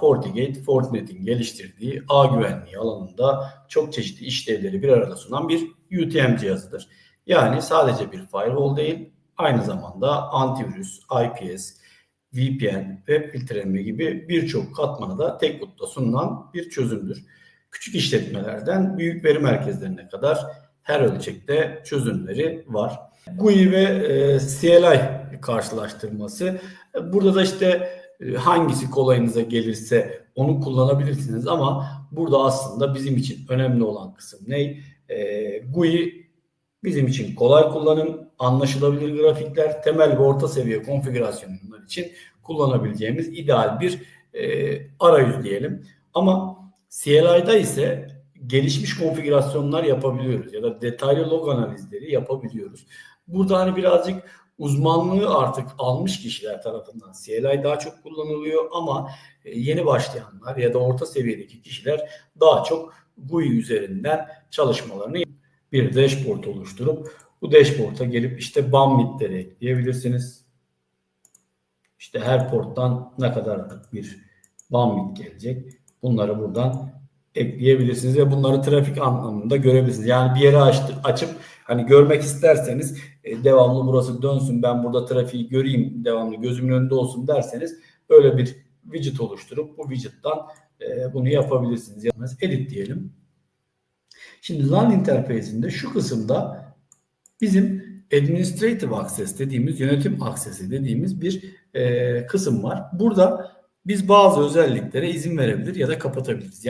FortiGate, Fortinet'in geliştirdiği ağ güvenliği alanında çok çeşitli işlevleri bir arada sunan bir UTM cihazıdır. Yani sadece bir firewall değil, aynı zamanda antivirüs, IPS, VPN, web filtreleme gibi birçok katmanı da tek kutuda sunulan bir çözümdür. Küçük işletmelerden büyük veri merkezlerine kadar her ölçekte çözümleri var. GUI ve e, CLI karşılaştırması. Burada da işte hangisi kolayınıza gelirse onu kullanabilirsiniz ama burada aslında bizim için önemli olan kısım ne? E, GUI bizim için kolay kullanım, anlaşılabilir grafikler, temel ve orta seviye konfigürasyonlar için kullanabileceğimiz ideal bir e, arayüz diyelim. Ama CLI'da ise gelişmiş konfigürasyonlar yapabiliyoruz ya da detaylı log analizleri yapabiliyoruz. Burada hani birazcık uzmanlığı artık almış kişiler tarafından CLI daha çok kullanılıyor ama e, yeni başlayanlar ya da orta seviyedeki kişiler daha çok GUI üzerinden çalışmalarını bir dashboard oluşturup bu dashboard'a gelip işte bandwidth'leri ekleyebilirsiniz. İşte her porttan ne kadar bir bandwidth gelecek. Bunları buradan ekleyebilirsiniz ve bunları trafik anlamında görebilirsiniz. Yani bir yere açtır, açıp hani görmek isterseniz e, devamlı burası dönsün ben burada trafiği göreyim devamlı gözümün önünde olsun derseniz böyle bir widget oluşturup bu widget'tan e, bunu yapabilirsiniz. Yalnız edit diyelim. Şimdi LAN interface'inde şu kısımda bizim administrative access dediğimiz yönetim aksesi dediğimiz bir e, kısım var. Burada biz bazı özelliklere izin verebilir ya da kapatabiliriz.